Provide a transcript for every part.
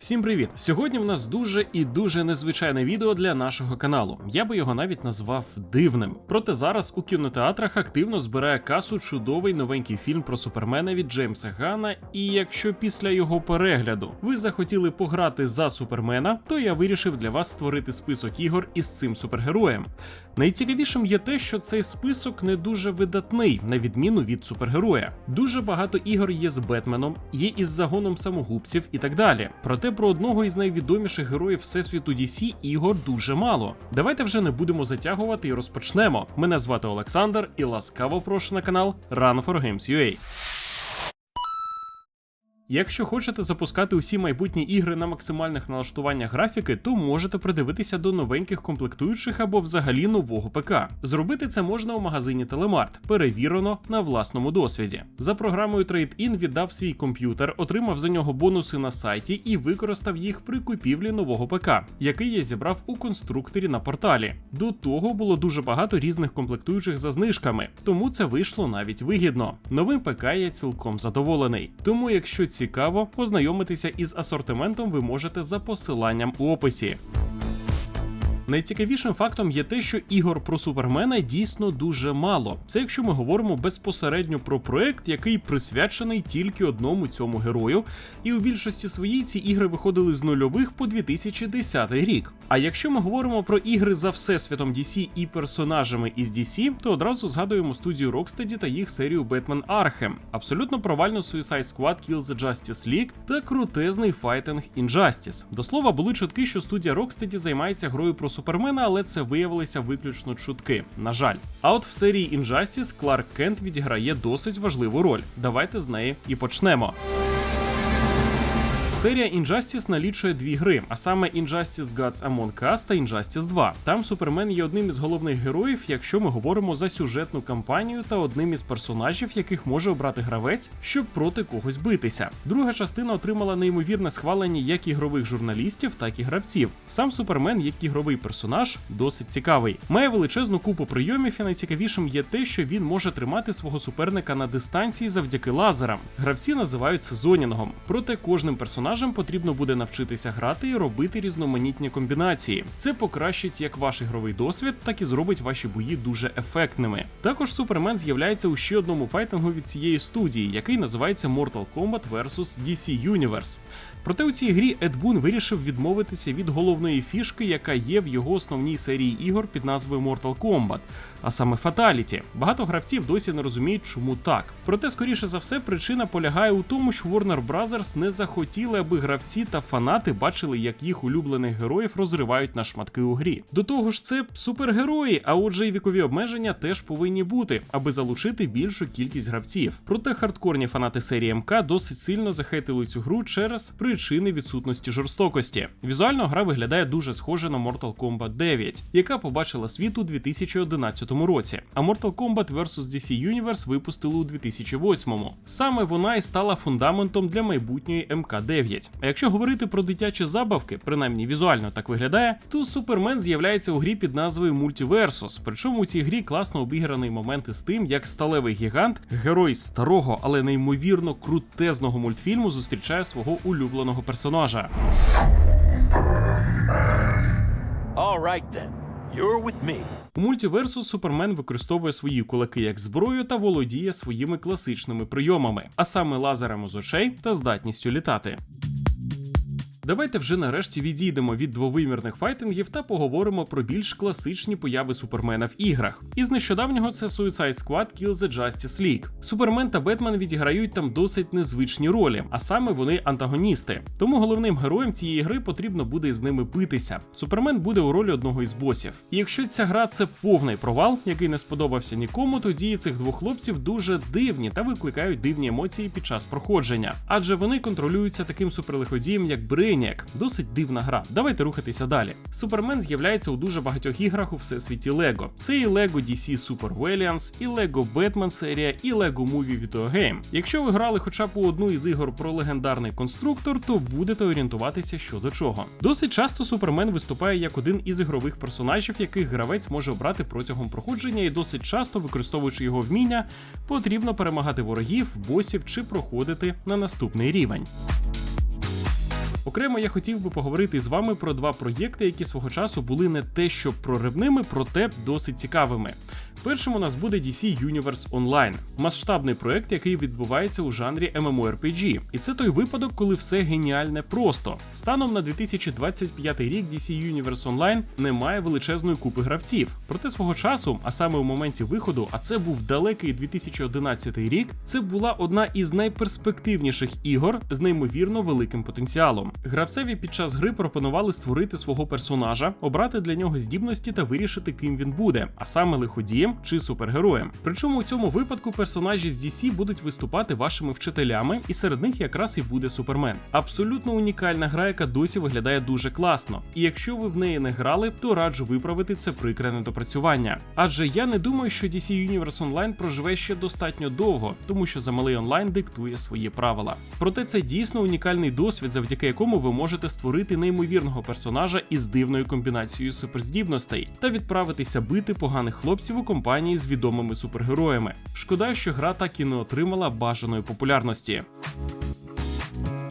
Всім привіт! Сьогодні в нас дуже і дуже незвичайне відео для нашого каналу. Я би його навіть назвав дивним. Проте зараз у кінотеатрах активно збирає касу чудовий новенький фільм про супермена від Джеймса Гана. І якщо після його перегляду ви захотіли пограти за супермена, то я вирішив для вас створити список ігор із цим супергероєм. Найцікавішим є те, що цей список не дуже видатний, на відміну від супергероя. Дуже багато ігор є з Бетменом, є із загоном самогубців і так далі. Проте про одного із найвідоміших героїв всесвіту DC ігор дуже мало. Давайте вже не будемо затягувати і розпочнемо. Мене звати Олександр і ласкаво прошу на канал Run for Games UA. Якщо хочете запускати усі майбутні ігри на максимальних налаштуваннях графіки, то можете придивитися до новеньких комплектуючих або взагалі нового ПК. Зробити це можна у магазині Телемарт, перевірено на власному досвіді. За програмою Trade-in віддав свій комп'ютер, отримав за нього бонуси на сайті і використав їх при купівлі нового ПК, який я зібрав у конструкторі на порталі. До того було дуже багато різних комплектуючих за знижками, тому це вийшло навіть вигідно. Новим ПК я цілком задоволений. Тому, якщо цікаво, познайомитися із асортиментом ви можете за посиланням у описі. Найцікавішим фактом є те, що ігор про супермена дійсно дуже мало. Це якщо ми говоримо безпосередньо про проект, який присвячений тільки одному цьому герою, і у більшості своїй ці ігри виходили з нульових по 2010 рік. А якщо ми говоримо про ігри за всесвітом DC і персонажами із DC, то одразу згадуємо студію Rocksteady та їх серію Batman Arkham, абсолютно провальну Suicide Squad Kill the Justice League та крутезний файтинг Injustice. До слова, були чутки, що студія Rocksteady займається грою про супермена, але це виявилися виключно чутки. На жаль. А от в серії Injustice Кларк Кент відіграє досить важливу роль. Давайте з неї і почнемо. Серія Injustice налічує дві гри, а саме Injustice Gods Among Us та Injustice 2. Там Супермен є одним із головних героїв, якщо ми говоримо за сюжетну кампанію та одним із персонажів, яких може обрати гравець, щоб проти когось битися. Друга частина отримала неймовірне схвалення як ігрових журналістів, так і гравців. Сам Супермен, як ігровий персонаж, досить цікавий. Має величезну купу прийомів, і найцікавішим є те, що він може тримати свого суперника на дистанції завдяки лазерам. Гравці називають це зонінгом. Проте кожним персонажем потрібно буде навчитися грати і робити різноманітні комбінації. Це покращить як ваш ігровий досвід, так і зробить ваші бої дуже ефектними. Також Супермен з'являється у ще одному файтингу від цієї студії, який називається Mortal Kombat vs DC Universe. Проте у цій грі Ед Бун вирішив відмовитися від головної фішки, яка є в його основній серії ігор під назвою Mortal Kombat, а саме Fatality. Багато гравців досі не розуміють, чому так. Проте, скоріше за все, причина полягає у тому, що Warner Bros. не захотіли, аби гравці та фанати бачили, як їх улюблених героїв розривають на шматки у грі. До того ж, це супергерої, а отже, і вікові обмеження теж повинні бути, аби залучити більшу кількість гравців. Проте хардкорні фанати серії МК досить сильно захейтили цю гру через причини відсутності жорстокості. Візуально гра виглядає дуже схоже на Mortal Kombat 9, яка побачила світ у 2011 році. А Mortal Kombat vs DC Universe випустили у 2008-му. Саме вона і стала фундаментом для майбутньої МК9. А якщо говорити про дитячі забавки, принаймні візуально так виглядає, то Супермен з'являється у грі під назвою Multiversus. Причому у цій грі класно обіграний момент із тим, як сталевий гігант, герой старого, але неймовірно крутезного мультфільму, зустрічає свого улюбленого персонажа. All right then. You're with me. У мультиверсу Супермен використовує свої кулаки як зброю та володіє своїми класичними прийомами, а саме лазерами з очей та здатністю літати. Давайте вже нарешті відійдемо від двовимірних файтингів та поговоримо про більш класичні появи Супермена в іграх. Із нещодавнього це Suicide Squad Kill the Justice League. Супермен та Бетмен відіграють там досить незвичні ролі, а саме вони антагоністи. Тому головним героям цієї гри потрібно буде з ними битися. Супермен буде у ролі одного із босів. І якщо ця гра це повний провал, який не сподобався нікому, то дії цих двох хлопців дуже дивні та викликають дивні емоції під час проходження, адже вони контролюються таким суперлиходієм, як Брейніак. Досить дивна гра. Давайте рухатися далі. Супермен з'являється у дуже багатьох іграх у всесвіті Lego. Це і Lego DC Super Valiants, і Lego Batman серія, і Lego Movie Video Game. Якщо ви грали хоча б у одну із ігор про легендарний конструктор, то будете орієнтуватися що до чого. Досить часто Супермен виступає як один із ігрових персонажів, яких гравець може обрати протягом проходження, і досить часто, використовуючи його вміння, потрібно перемагати ворогів, босів чи проходити на наступний рівень. Окремо я хотів би поговорити з вами про два проєкти, які свого часу були не те, що проривними, проте досить цікавими. Першим у нас буде DC Universe Online, масштабний проект, який відбувається у жанрі MMORPG. І це той випадок, коли все геніальне просто. Станом на 2025 рік DC Universe Online не має величезної купи гравців. Проте свого часу, а саме у моменті виходу, а це був далекий 2011 рік, це була одна із найперспективніших ігор з неймовірно великим потенціалом. Гравцеві під час гри пропонували створити свого персонажа, обрати для нього здібності та вирішити, ким він буде, а саме лиходієм чи супергероєм. Причому у цьому випадку персонажі з DC будуть виступати вашими вчителями, і серед них якраз і буде Супермен. Абсолютно унікальна гра, яка досі виглядає дуже класно. І якщо ви в неї не грали, то раджу виправити це прикре недопрацювання. Адже я не думаю, що DC Universe Online проживе ще достатньо довго, тому що замалий онлайн диктує свої правила. Проте це дійсно унікальний досвід, завдяки якому ви можете створити неймовірного персонажа із дивною комбінацією суперздібностей та відправитися бити поганих хлопців у компанії з відомими супергероями. Шкода, що гра так і не отримала бажаної популярності.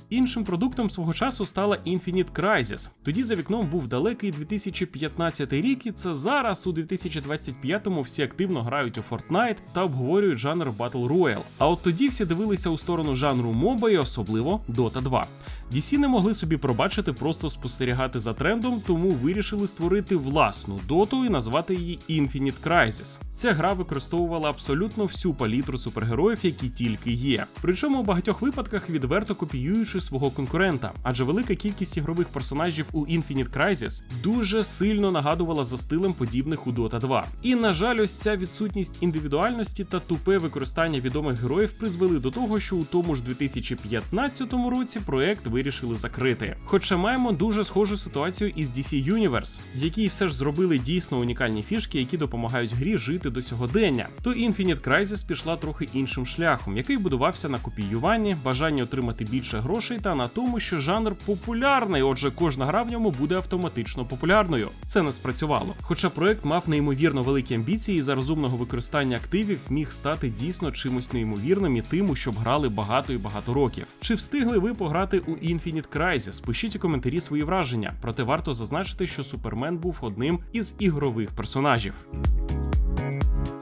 Іншим продуктом свого часу стала Infinite Crisis. Тоді за вікном був далекий 2015 рік, і це зараз, у 2025-му, всі активно грають у Fortnite та обговорюють жанр Battle Royale. А от тоді всі дивилися у сторону жанру моба і особливо Dota 2. DC не могли собі пробачити просто спостерігати за трендом, тому вирішили створити власну доту і назвати її Infinite Crisis. Ця гра використовувала абсолютно всю палітру супергероїв, які тільки є. Причому у багатьох випадках відверто копіюючи свого конкурента, адже велика кількість ігрових персонажів у Infinite Crisis дуже сильно нагадувала за стилем подібних у Dota 2. І на жаль, ось ця відсутність індивідуальності та тупе використання відомих героїв призвели до того, що у тому ж 2015 році проект вирішили закрити. Хоча маємо дуже схожу ситуацію із DC Universe, в якій все ж зробили дійсно унікальні фішки, які допомагають грі жити до сьогодення. То Infinite Crisis пішла трохи іншим шляхом, який будувався на копіюванні, бажанні отримати більше грошей та на тому, що жанр популярний, отже, кожна гра в ньому буде автоматично популярною. Це не спрацювало. Хоча проект мав неймовірно великі амбіції і за розумного використання активів міг стати дійсно чимось неймовірним і тим, щоб грали багато і багато років. Чи встигли ви пограти у Infinite Crisis? Пишіть у коментарі свої враження. Проте варто зазначити, що Супермен був одним із ігрових персонажів.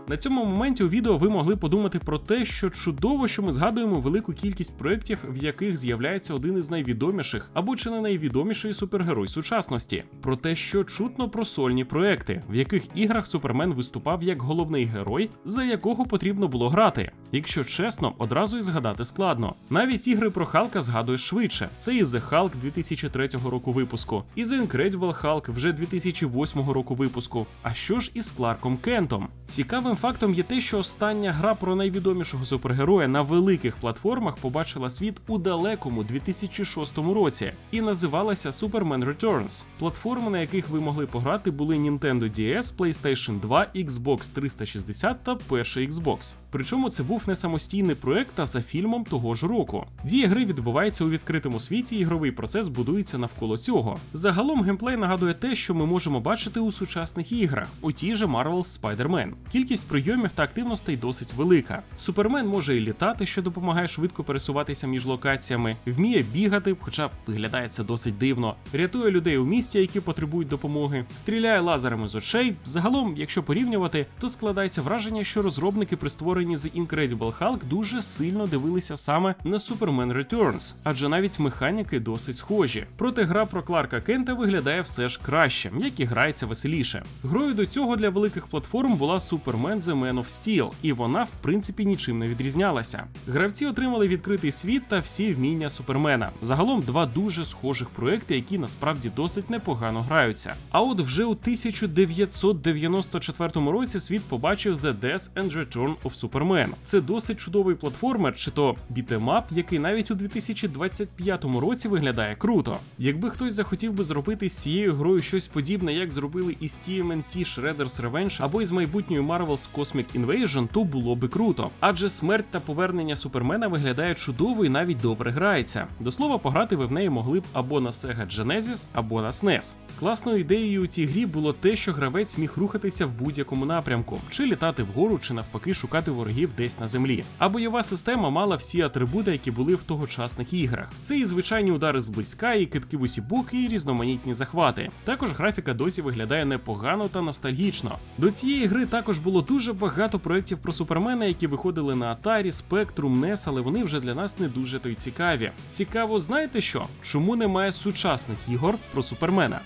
На цьому моменті у відео ви могли подумати про те, що чудово, що ми згадуємо велику кількість проєктів, в яких з'являється один із найвідоміших або чи не найвідоміший супергерой сучасності. Про те, що чутно про сольні проекти, в яких іграх Супермен виступав як головний герой, за якого потрібно було грати. Якщо чесно, одразу і згадати складно. Навіть ігри про Халка згадуєш швидше. Це і The Hulk 2003 року випуску, і The Incredible Hulk вже 2008 року випуску. А що ж із Кларком Кентом? Цікавим фактом є те, що остання гра про найвідомішого супергероя на великих платформах побачила світ у далекому 2006 році і називалася Superman Returns. Платформи, на яких ви могли пограти, були Nintendo DS, PlayStation 2, Xbox 360 та перший Xbox. Причому це був не самостійний проект, а за фільмом того ж року. Дія гри відбувається у відкритому світі, ігровий процес будується навколо цього. Загалом геймплей нагадує те, що ми можемо бачити у сучасних іграх, у тій же Marvel's Spider-Man. Кількість прийомів та активностей досить велика. Супермен може і літати, що допомагає швидко пересуватися між локаціями, вміє бігати, хоча виглядає це досить дивно, рятує людей у місті, які потребують допомоги, стріляє лазерами з очей. Загалом, якщо порівнювати, то складається враження, що розробники при створенні The Incredible Hulk дуже сильно дивилися саме на Superman Returns, адже навіть механіки досить схожі. Проте гра про Кларка Кента виглядає все ж краще, як і грається веселіше. Грою до цього для великих платформ була Superman The Man of Steel, і вона в принципі нічим не відрізнялася. Гравці отримали відкритий світ та всі вміння Супермена. Загалом два дуже схожих проекти, які насправді досить непогано граються. А от вже у 1994 році світ побачив The Death and Return of Superman. Це досить чудовий платформер, чи то бітемап, який навіть у 2025 році виглядає круто. Якби хтось захотів би зробити з цією грою щось подібне, як зробили із TMNT Shredder's Revenge або із майбутньою Marvel's Cosmic Invasion, то було би круто. Адже смерть та повернення Супермена виглядає чудово і навіть добре грається. До слова, пограти ви в неї могли б або на Sega Genesis, або на SNES. Класною ідеєю у цій грі було те, що гравець міг рухатися в будь-якому напрямку, чи літати вгору, чи навпаки шукати ворогів десь на землі. А бойова система мала всі атрибути, які були в тогочасних іграх. Це і звичайні удари зблизька, і китки в усі боки, і різноманітні захвати. Також графіка досі виглядає непогано та ностальгічно. До цієї гри також було дуже багато проєктів про супермена, які виходили на Atari, Spectrum, NES, але вони вже для нас не дуже то й цікаві. Цікаво, знаєте що? Чому немає сучасних ігор про супермена?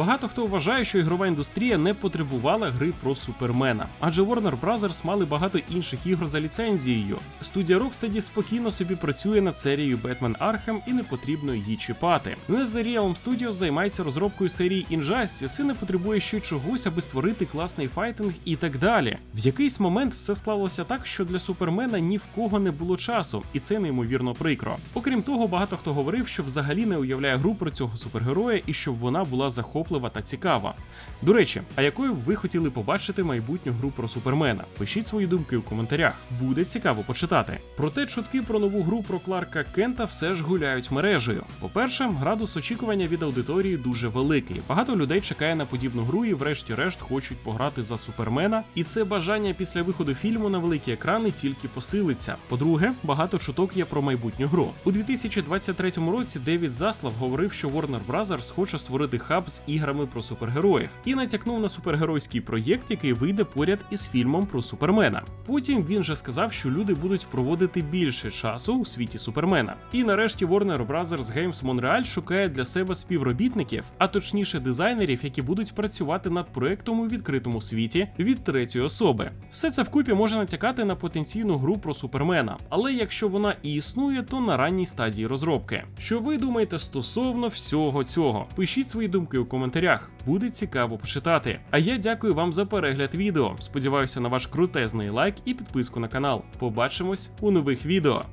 Багато хто вважає, що ігрова індустрія не потребувала гри про супермена, адже Warner Bros. мали багато інших ігор за ліцензією. Студія Rocksteady спокійно собі працює над серією Batman Arkham і не потрібно її чіпати. NetherRealm Studios займається розробкою серії Injustice і не потребує ще чогось, аби створити класний файтинг і так далі. В якийсь момент все склалося так, що для супермена ні в кого не було часу, і це неймовірно прикро. Окрім того, багато хто говорив, що взагалі не уявляє гру про цього супергероя і щоб вона була захоплива та цікава. До речі, а якою ви хотіли побачити майбутню гру про супермена? Пишіть свої думки у коментарях. Буде цікаво почитати. Проте чутки про нову гру про Кларка Кента все ж гуляють мережею. По-перше, градус очікування від аудиторії дуже великий. Багато людей чекає на подібну гру і, врешті-решт, хочуть пограти за супермена. І це бажання після виходу фільму на великі екрани тільки посилиться. По-друге, багато чуток є про майбутню гру. У 2023 році Девід Заслав говорив, що Warner Bros. хоче створити хаб з іграми про супергероїв і натякнув на супергеройський проєкт, який вийде поряд із фільмом про супермена. Потім він же сказав, що люди будуть проводити більше часу у світі супермена. І нарешті Warner Bros. Games Montreal шукає для себе співробітників, а точніше дизайнерів, які будуть працювати над проектом у відкритому світі від третьої особи. Все це вкупі може натякати на потенційну гру про супермена, але якщо вона і існує, то на ранній стадії розробки. Що ви думаєте стосовно всього цього? Пишіть свої думки у коментарях, буде цікаво почитати. А я дякую вам за перегляд відео. Сподіваюся на ваш крутезний лайк і підписку на канал. Побачимось у нових відео.